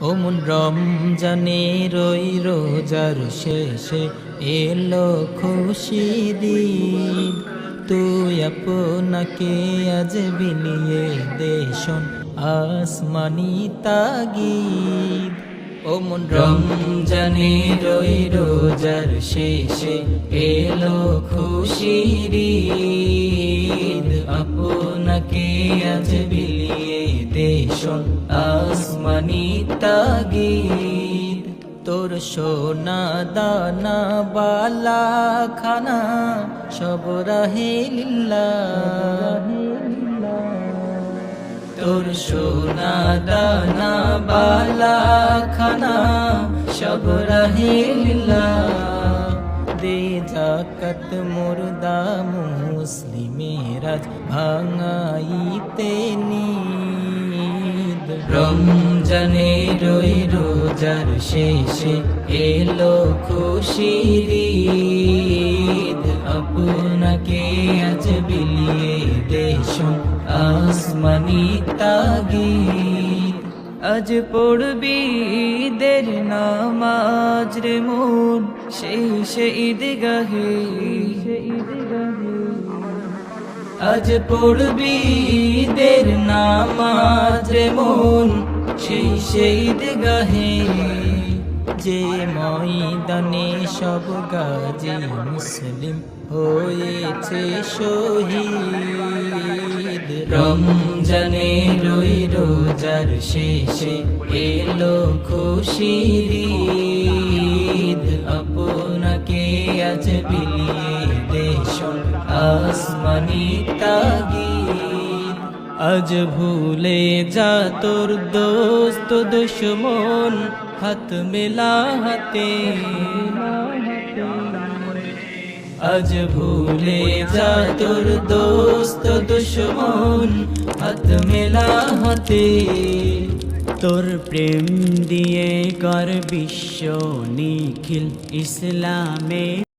ওমন রমজানে রই রোজার শেষে এলো খুশি দিন। তুই আপনাকে আজ বিলিয়ে দেশন আসমানি তাগিদ। ওমন রমজানে রই রোজার শেষে এলো খুশির আপনাকে আজ বিলিয়ে দেশন আসমানি তাগিদ, তোর সোনা দানা বালা খানা, সব রাহে লিল্লা। তোর সোনা দানা বালা খানা, সব রাহে লীলা দে জাকাত মুর্দা মুসলিমেরাজ ভাঙাইতে রমজানে রই রোজার শেষে এলো খুশির আপনাকে আজ বিলিয়ে দেশন আসমানি তাগিদ। আজ পড়বি দের নামাজ রে মন সেই সে ঈদ গাহে আজ পড়বি দের নামাজ রে মন সেই সেই গাহে যে ময়দানে সব গাজী মুসলিম হয়েছে শহীদ। রমজানে রই রোজার শেষে এলো খুশির ঈদ। আপনাকে আজ বিলিয়ে দেশন আসমানি তাগিদ। আজ ভুলে যা তোর দোস্ত দুশ্মন, হাত মেলা হাতে। আজ ভুলে যা তোর দোস্ত দুশ্মন, হাত মেলা হাতে। তোর প্রেম দিয়ে কর বিশ্ব নিখিল ইসলামে।